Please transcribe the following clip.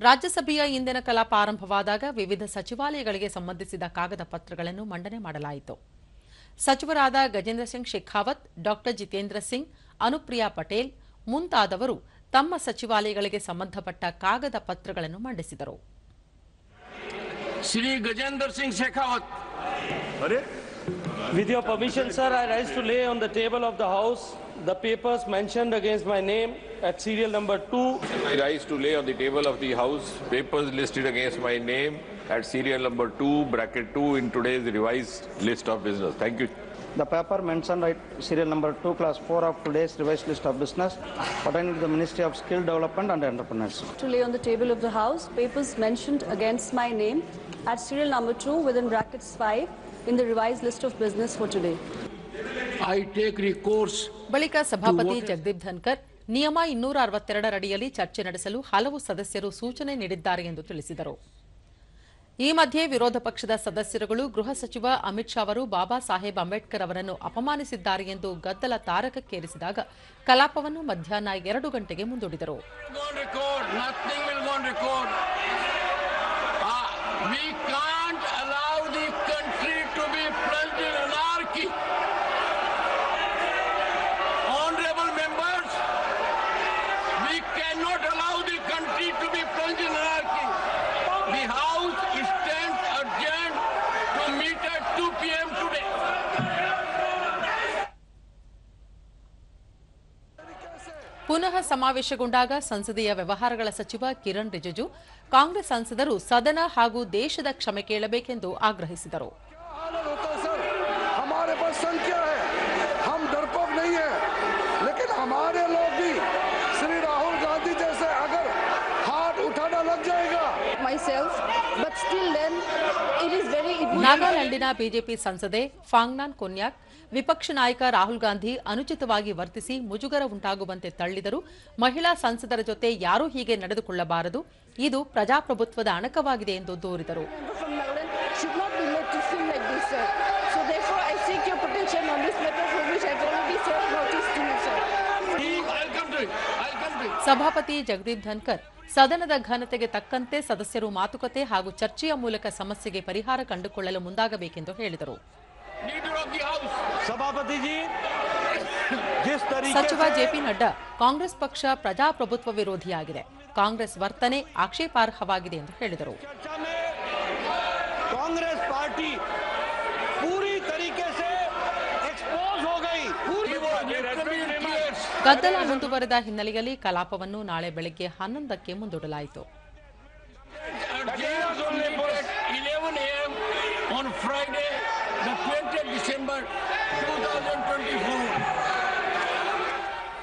ರಾಜ್ಯಸಭೆಯ ಇಂದಿನ ಕಲಾಪ ಆರಂಭವಾದಾಗ ವಿವಿಧ ಸಚಿವಾಲಯಗಳಿಗೆ ಸಂಬಂಧಿಸಿದ ಕಾಗದ ಪತ್ರಗಳನ್ನು ಮಂಡನೆ ಮಾಡಲಾಯಿತು. ಸಚಿವರಾದ ಗಜೇಂದ್ರ ಸಿಂಗ್ ಶೇಖಾವತ್ ಡಾಕ್ಟರ್ ಜಿತೇಂದ್ರ ಸಿಂಗ್ ಅನುಪ್ರಿಯಾ ಪಟೇಲ್ ಮುಂತಾದವರು ತಮ್ಮ ಸಚಿವಾಲಯಗಳಿಗೆ ಸಂಬಂಧಪಟ್ಟ ಕಾಗದ ಪತ್ರಗಳನ್ನು ಮಂಡಿಸಿದರು. Shri Gajendra Singh Shekhawat. With your permission, sir, I rise to lay on the table of the House the papers mentioned against my name at serial number 2, I rise to lay on the table of the House papers listed against my name at serial number 2, bracket 2 in today's revised list of business. Thank you. The paper mentioned at serial number 2 class 4 of today's revised list of business pertaining to the Ministry of Skill Development and Entrepreneurship. to lay on the table of the House papers mentioned against my name at serial number 2 within brackets 5 in the revised list of business for today. I take recourse ಬಳಿಕ ಸಭಾಪತಿ ಜಗದೀಪ್ ಧನ್ಕರ್ ನಿಯಮ ಇನ್ನೂರ ಅರವತ್ತೆರಡರಡಿಯಲ್ಲಿ ಚರ್ಚೆ ನಡೆಸಲು ಹಲವು ಸದಸ್ಯರು ಸೂಚನೆ ನೀಡಿದ್ದಾರೆ ಎಂದು ತಿಳಿಸಿದರು. ಈ ಮಧ್ಯೆ ವಿರೋಧ ಪಕ್ಷದ ಸದಸ್ಯರುಗಳು ಗೃಹ ಸಚಿವ ಅಮಿತ್ ಶಾ ಅವರು ಬಾಬಾ ಸಾಹೇಬ್ ಅಂಬೇಡ್ಕರ್ ಅವರನ್ನು ಅಪಮಾನಿಸಿದ್ದಾರೆ ಎಂದು ಗದ್ದಲ ತಾರಕಕ್ಕೇರಿಸಿದಾಗ ಕಲಾಪವನ್ನು ಮಧ್ಯಾಹ್ನ ಎರಡು ಗಂಟೆಗೆ ಮುಂದೂಡಿದರು. 2 p.m. today. ಪುನಃ ಸಮಾವೇಶಗೊಂಡಾಗ ಸಂಸದೀಯ ವ್ಯವಹಾರಗಳ ಸಚಿವ ಕಿರಣ್ ರಿಜಿಜು ಕಾಂಗ್ರೆಸ್ ಸಂಸದರು ಸದನ ಹಾಗೂ ದೇಶದ ಕ್ಷಮೆ ಕೇಳಬೇಕೆಂದು ಆಗ್ರಹಿಸಿದರು myself ನಾಗಾಲ್ಯಾಂಡಿನ ಬಿಜೆಪಿ ಸಂಸದೆ ಫಾಂಗ್ನಾನ್ ಕೊನ್ಯಾಕ್ ವಿಪಕ್ಷ ನಾಯಕ ರಾಹುಲ್ ಗಾಂಧಿ ಅನುಚಿತವಾಗಿ ವರ್ತಿಸಿ ಮುಜುಗರ ಉಂಟಾಗುವಂತೆ ತಳ್ಳಿದರು ಮಹಿಳಾ ಸಂಸದರ ಜೊತೆ ಯಾರೂ ಹೀಗೆ ನಡೆದುಕೊಳ್ಳಬಾರದು. ಇದು ಪ್ರಜಾಪ್ರಭುತ್ವದ ಅಣಕವಾಗಿದೆ ಎಂದು ದೂರಿದರು. ಸಭಾಪತಿ ಜಗದೀಪ್ ಧನ್ಕರ್ ಸದನದ ಘನತೆಗೆ ತಕ್ಕಂತೆ ಸದಸ್ಯರು ಮಾತುಕತೆ ಹಾಗೂ ಚರ್ಚೆಯ ಮೂಲಕ ಸಮಸ್ಯೆಗೆ ಪರಿಹಾರ ಕಂಡುಕೊಳ್ಳಲು ಮುಂದಾಗಬೇಕೆಂದು ಹೇಳಿದರು. ಸಚಿವ ಜೆಪಿ ನಡ್ಡಾ ಕಾಂಗ್ರೆಸ್ ಪಕ್ಷ ಪ್ರಜಾಪ್ರಭುತ್ವ ವಿರೋಧಿಯಾಗಿದೆ. ಕಾಂಗ್ರೆಸ್ ವರ್ತನೆ ಆಕ್ಷೇಪಾರ್ಹವಾಗಿದೆ ಎಂದು ಹೇಳಿದರು. ಕಾಂಗ್ರೆಸ್ ಪಾರ್ಟಿ ಪೂರಿ ತರೀಕೆ ಗದ್ದಲ ಮುಂದುವರೆದ ಹಿನ್ನೆಲೆಯಲ್ಲಿ ಕಲಾಪವನ್ನು ನಾಳೆ ಬೆಳಗ್ಗೆ ಹನ್ನೊಂದಕ್ಕೆ ಮುಂದೂಡಲಾಯಿತು. On Friday, the 20th December